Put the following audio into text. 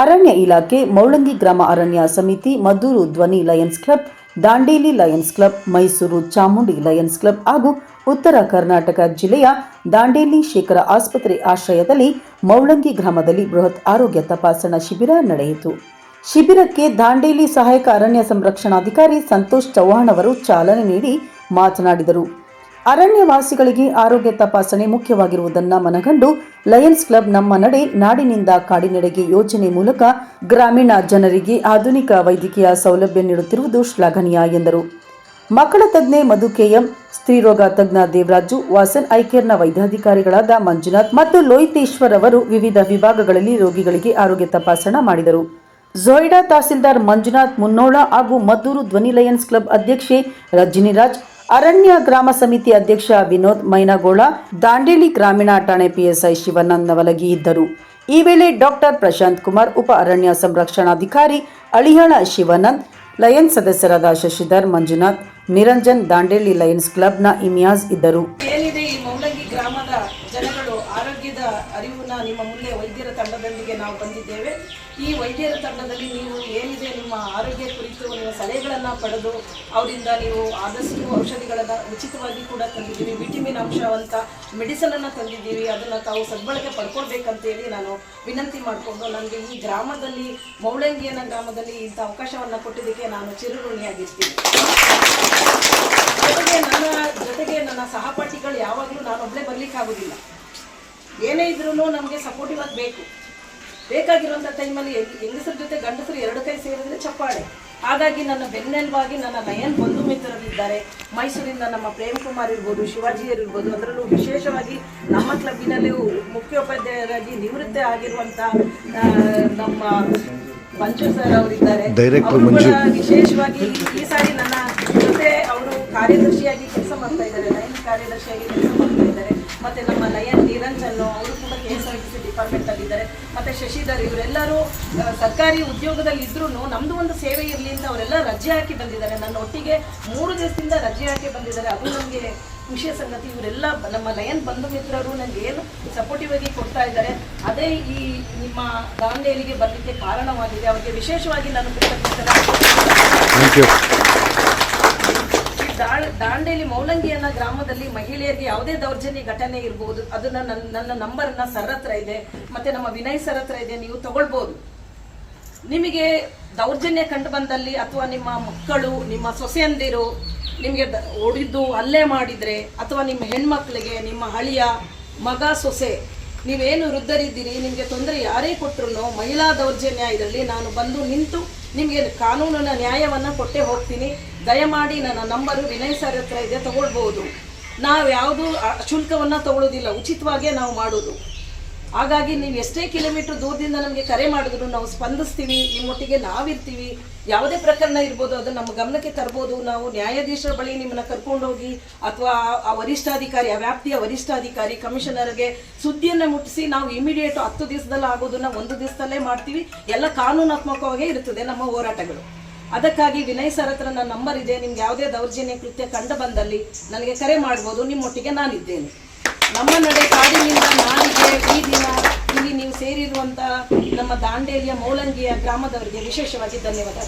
ಅರಣ್ಯ ಇಲಾಖೆ, ಮೌಳಂಗಿ ಗ್ರಾಮ ಅರಣ್ಯ ಸಮಿತಿ, Maddur Dhwani lions club, Dandeli lions club, Mysuru Chamundi lions club ಹಾಗೂ ಉತ್ತರ ಕರ್ನಾಟಕ ಜಿಲ್ಲೆಯ ದಾಂಡೇಲಿ ಶೇಖರ ಆಸ್ಪತ್ರೆ ಆಶ್ರಯದಲ್ಲಿ ಮೌಳಂಗಿ ಗ್ರಾಮದಲ್ಲಿ ಬೃಹತ್ ಆರೋಗ್ಯ ತಪಾಸಣಾ ಶಿಬಿರ ನಡೆಯಿತು. ಶಿಬಿರಕ್ಕೆ ದಾಂಡೇಲಿ ಸಹಾಯಕ ಅರಣ್ಯ ಸಂರಕ್ಷಣಾಧಿಕಾರಿ ಸಂತೋಷ್ ಚೌಹಾಣ್ ಅವರು ಚಾಲನೆ ನೀಡಿ ಮಾತನಾಡಿದರು. ಅರಣ್ಯವಾಸಿಗಳಿಗೆ ಆರೋಗ್ಯ ತಪಾಸಣೆ ಮುಖ್ಯವಾಗಿರುವುದನ್ನು ಮನಗಂಡು ಲಯನ್ಸ್ ಕ್ಲಬ್ ನಮ್ಮ ನಡೆ ನಾಡಿನಿಂದ ಕಾಡಿನೆಡೆಗೆ ಯೋಜನೆ ಮೂಲಕ ಗ್ರಾಮೀಣ ಜನರಿಗೆ ಆಧುನಿಕ ವೈದ್ಯಕೀಯ ಸೌಲಭ್ಯ ನೀಡುತ್ತಿರುವುದು ಶ್ಲಾಘನೀಯ ಎಂದರು. ಮಕ್ಕಳ ತಜ್ಞೆ ಮಧು ಸ್ತ್ರೀರೋಗ ತಜ್ಞ ದೇವರಾಜು, ವಾಸನ್ ಐಕೇರ್ನ ವೈದ್ಯಾಧಿಕಾರಿಗಳಾದ ಮಂಜುನಾಥ್ ಮತ್ತು ಲೋಹಿತೇಶ್ವರ್ ಅವರು ವಿವಿಧ ವಿಭಾಗಗಳಲ್ಲಿ ರೋಗಿಗಳಿಗೆ ಆರೋಗ್ಯ ತಪಾಸಣಾ ಮಾಡಿದರು. ಝೋಯ್ಡಾ ತಹಸೀಲ್ದಾರ್ ಮಂಜುನಾಥ್ ಮುನ್ನೋಳ ಹಾಗೂ ಮದ್ದೂರು ಧ್ವನಿ ಲಯನ್ಸ್ ಕ್ಲಬ್ ಅಧ್ಯಕ್ಷೆ ರಜನಿರಾಜ್ ಅರಣ್ಯ ಗ್ರಾಮ ಸಮಿತಿ ಅಧ್ಯಕ್ಷ ವಿನೋದ್ ಮೈನಗೋಳ, ದಾಂಡೇಲಿ ಗ್ರಾಮೀಣ ಠಾಣೆ ಪಿಎಸ್ಐ ಶಿವಾನಂದ್ ನವಲಗಿ ಇದ್ದರು. ಈ ವೇಳೆ ಡಾಕ್ಟರ್ ಪ್ರಶಾಂತ್ ಕುಮಾರ್, ಉಪ ಅರಣ್ಯ ಸಂರಕ್ಷಣಾಧಿಕಾರಿ ಅಳಿಹಳ ಶಿವಾನಂದ್, ಲಯನ್ಸ್ ಸದಸ್ಯರಾದ ಶಶಿಧರ್ ಮಂಜುನಾಥ್, ನಿರಂಜನ್ ದಾಂಡೇಲಿ ಲಯನ್ಸ್ ಕ್ಲಬ್ನ ಇಮಿಯಾಜ್ ಇದ್ದರು. ಏನಿದೆ ಈ ಮೌಲಂಗಿ ಗ್ರಾಮದ ಜನಗಳು ಆರೋಗ್ಯದ ಅರಿವನ್ನ ನಿಮ್ಮ ಮುಂದೆ ವೈದ್ಯರ ತಂಡದೊಂದಿಗೆ ನಾವು ಬಂದಿದ್ದೇವೆ. ಈ ವೈದ್ಯರ ತಂಡದಲ್ಲಿ ನೀವು ಏನಿದೆ ನಿಮ್ಮ ಆರೋಗ್ಯ ಕುರಿತು, ನಿಮ್ಮ ಸಲಹೆಗಳನ್ನು ಪಡೆದು, ಅವರಿಂದ ನೀವು ಆದಷ್ಟು ಔಷಧಿಗಳನ್ನು ಉಚಿತವಾಗಿ ಕೂಡ ತಂದಿದ್ದೀವಿ. ವಿಟಮಿನ್ ಅಂಶವಂತ ಮೆಡಿಸನನ್ನು ತಂದಿದ್ದೀವಿ. ಅದನ್ನು ತಾವು ಸದ್ಬಳಕೆ ಪಡ್ಕೊಳ್ಬೇಕಂತೇಳಿ ನಾನು ವಿನಂತಿ ಮಾಡಿಕೊಂಡು ನನಗೆ ಈ ಗ್ರಾಮದಲ್ಲಿ ಮೌಳಂಗಿ ಅನ್ನೋ ಗ್ರಾಮದಲ್ಲಿ ಇಂಥ ಅವಕಾಶವನ್ನು ಕೊಟ್ಟಿದ್ದಕ್ಕೆ ನಾನು ಚಿರಋಣಿಯಾಗಿರ್ತೀನಿ. ಜೊತೆಗೆ ನನ್ನ ಜೊತೆಗೆ ನನ್ನ ಸಹಪಾಠಿಗಳು ಯಾವಾಗಲೂ ನಾನು ಬರಲಿಕ್ಕಾಗೋದಿಲ್ಲ. ಏನೇ ಇದ್ರೂ ನಮಗೆ ಸಪೋರ್ಟಿವ್ ಆಗಿ ಬೇಕು. ಬೇಕಾಗಿರುವಂಥ ಟೈಮಲ್ಲಿ ಹೆಂಗಸರ ಜೊತೆ ಗಂಡಸರು ಎರಡು ಕೈ ಸೇರಿದ್ರೆ ಚಪ್ಪಾಳೆ. ಹಾಗಾಗಿ ನನ್ನ ಬೆನ್ನೆಲುಬಾಗಿ ನನ್ನ ನಯನ್ ಬಂಧು ಮಿತ್ರರಿದ್ದಾರೆ. ಮೈಸೂರಿಂದ ನಮ್ಮ ಪ್ರೇಮ್ ಕುಮಾರ್ ಇರ್ಬೋದು ಶಿವಾಜಿಯರ್ ಇರ್ಬೋದು ಅದರಲ್ಲೂ ವಿಶೇಷವಾಗಿ ನಮ್ಮ ಕ್ಲಬ್ಬಿನಲ್ಲಿ ಮುಖ್ಯೋಪಾಧ್ಯಾಯರಾಗಿ ನಿವೃತ್ತಿ ಆಗಿರುವಂಥ ನಮ್ಮ ಮಂಜು ಸರ್ ಅವರಿದ್ದಾರೆ. ವಿಶೇಷವಾಗಿ ಈ ಸಾರಿ ನನ್ನ ಜೊತೆ ಅವರು ಕಾರ್ಯದರ್ಶಿಯಾಗಿ ಕೆಲಸ ಮಾಡ್ತಾ ಇದ್ದಾರೆ. ನಯನ್ ಕಾರ್ಯದರ್ಶಿಯಾಗಿ ಕೆಲಸ ಮತ್ತೆ ನಮ್ಮ ಲಯನ್ ನಿರಂಜನ್ ಅವರು ಕೂಡ K S R T C department ಅಲ್ಲಿ ಇದ್ದಾರೆ ಮತ್ತೆ ಶಶಿಧರ್ ಇವರೆಲ್ಲರೂ ಸರ್ಕಾರಿ ಉದ್ಯೋಗದಲ್ಲಿ ಇದ್ರೂ ನಮ್ದು ಒಂದು ಸೇವೆ ಇರಲಿ ಅಂತ ಅವರೆಲ್ಲ ರಜೆ ಹಾಕಿ ಬಂದಿದ್ದಾರೆ. ನನ್ನ ಒಟ್ಟಿಗೆ ಮೂರು ದಿವಸದಿಂದ ರಜೆ ಹಾಕಿ ಬಂದಿದ್ದಾರೆ. ಅದು ನಮಗೆ ಖುಷಿಯ ಸಂಗತಿ. ಇವರೆಲ್ಲ ನಮ್ಮ ಲಯನ್ ಬಂಧು ಮಿತ್ರರು ನನಗೆ ಏನು ಸಪೋರ್ಟಿವ್ ಆಗಿ ಕೊಡ್ತಾ ಇದ್ದಾರೆ. ಅದೇ ಈ ನಿಮ್ಮ ದಾಂಡೇಲಿಗೆ ಬರಲಿಕ್ಕೆ ಕಾರಣವಾಗಿದೆ. ಅವರಿಗೆ ವಿಶೇಷವಾಗಿ ನಾನು ಕೃತಜ್ಞತೆ. ದಾಂಡೇಲಿ ಮೌಲಂಗಿ ಅನ್ನೋ ಗ್ರಾಮದಲ್ಲಿ ಮಹಿಳೆಯರಿಗೆ ಯಾವುದೇ ದೌರ್ಜನ್ಯ ಘಟನೆ ಇರಬಹುದು ಅದನ್ನ ನನ್ನ ನನ್ನ ನಂಬರ್ನ ಸರ್ ಹತ್ರ ಇದೆ, ಮತ್ತೆ ನಮ್ಮ ವಿನಯ್ ಸರ್ ಹತ್ರ ಇದೆ, ನೀವು ತಗೊಳ್ಬಹುದು ನಿಮಗೆ ದೌರ್ಜನ್ಯ ಕಂಡು ಬಂದಲ್ಲಿ ಅಥವಾ ನಿಮ್ಮ ಮಕ್ಕಳು, ನಿಮ್ಮ ಸೊಸೆಯಂದಿರು ನಿಮಗೆ ದ- ಅಲ್ಲೇ ಮಾಡಿದ್ರೆ, ಅಥವಾ ನಿಮ್ಮ ಹೆಣ್ಮಕ್ಳಿಗೆ, ನಿಮ್ಮ ಹಳಿಯ ಮಗ, ಸೊಸೆ, ನೀವೇನು ವೃದ್ಧರಿದ್ದೀರಿ, ನಿಮಗೆ ತೊಂದರೆ ಯಾರೇ ಕೊಟ್ಟರು ಮಹಿಳಾ ದೌರ್ಜನ್ಯ ಇದರಲ್ಲಿ ನಾನು ಬಂದು ನಿಂತು ನಿಮಗೆ ಕಾನೂನಿನ ನ್ಯಾಯವನ್ನು ಕೊಟ್ಟೇ ಹೋಗ್ತೀನಿ. ದಯಮಾಡಿ ನನ್ನ ನಂಬರು ವಿನಯ್ ಸರ್ ಹತ್ರ ಇದೆ ತಗೊಳ್ಬೋದು ನಾವು ಯಾವುದು ಶುಲ್ಕವನ್ನು ತಗೊಳ್ಳೋದಿಲ್ಲ ಉಚಿತವಾಗೇ ನಾವು ಮಾಡೋದು. ಹಾಗಾಗಿ ನೀವು ಎಷ್ಟೇ ಕಿಲೋಮೀಟರ್ ದೂರದಿಂದ ನಮಗೆ ಕರೆ ಮಾಡಿದ್ರು, ನಾವು ಸ್ಪಂದಿಸ್ತೀವಿ, ನಿಮ್ಮೊಟ್ಟಿಗೆ ನಾವಿರ್ತೀವಿ, ಯಾವುದೇ ಪ್ರಕರಣ ಇರ್ಬೋದು, ಅದು ನಮ್ಮ ಗಮನಕ್ಕೆ ತರ್ಬೋದು, ನಾವು ನ್ಯಾಯಾಧೀಶರ ಬಳಿ ನಿಮ್ಮನ್ನ ಕರ್ಕೊಂಡೋಗಿ, ಅಥವಾ ಆ ವರಿಷ್ಠಾಧಿಕಾರಿ, ಆ ವ್ಯಾಪ್ತಿಯ ವರಿಷ್ಠಾಧಿಕಾರಿ, ಕಮಿಷನರ್ಗೆ ಸುದ್ದಿಯನ್ನು ಮುಟ್ಟಿಸಿ, ನಾವು ಇಮಿಡಿಯೇಟ್ ಹತ್ತು ದಿವಸದಲ್ಲಿ ಆಗೋದನ್ನ ಒಂದು ದಿವಸದಲ್ಲೇ ಮಾಡ್ತೀವಿ. ಎಲ್ಲ ಕಾನೂನಾತ್ಮಕವಾಗೇ ಇರುತ್ತದೆ ನಮ್ಮ ಹೋರಾಟಗಳು. ಅದಕ್ಕಾಗಿ ವಿನಯ್ ಸರ್ ಹತ್ರ ನನ್ನ ನಂಬರ್ ಇದೆ. ನಿಮ್ಗೆ ಯಾವುದೇ ದೌರ್ಜನ್ಯ ಕೃತ್ಯ ಕಂಡು ಬಂದಲ್ಲಿ ನನಗೆ ಕರೆ ಮಾಡ್ಬೋದು. ನಿಮ್ಮೊಟ್ಟಿಗೆ ನಾನಿದ್ದೇನೆ. ನಮ್ಮ ನಡೆ ಕಾಡಿನಿಂದ ನಾಲಿಗೆ ಸೇರಿರುವಂತ ನಮ್ಮ ದಾಂಡೇಲಿಯ ಮೌಲಂಗಿಯ ಗ್ರಾಮದವರಿಗೆ ವಿಶೇಷವಾಗಿ ಧನ್ಯವಾದ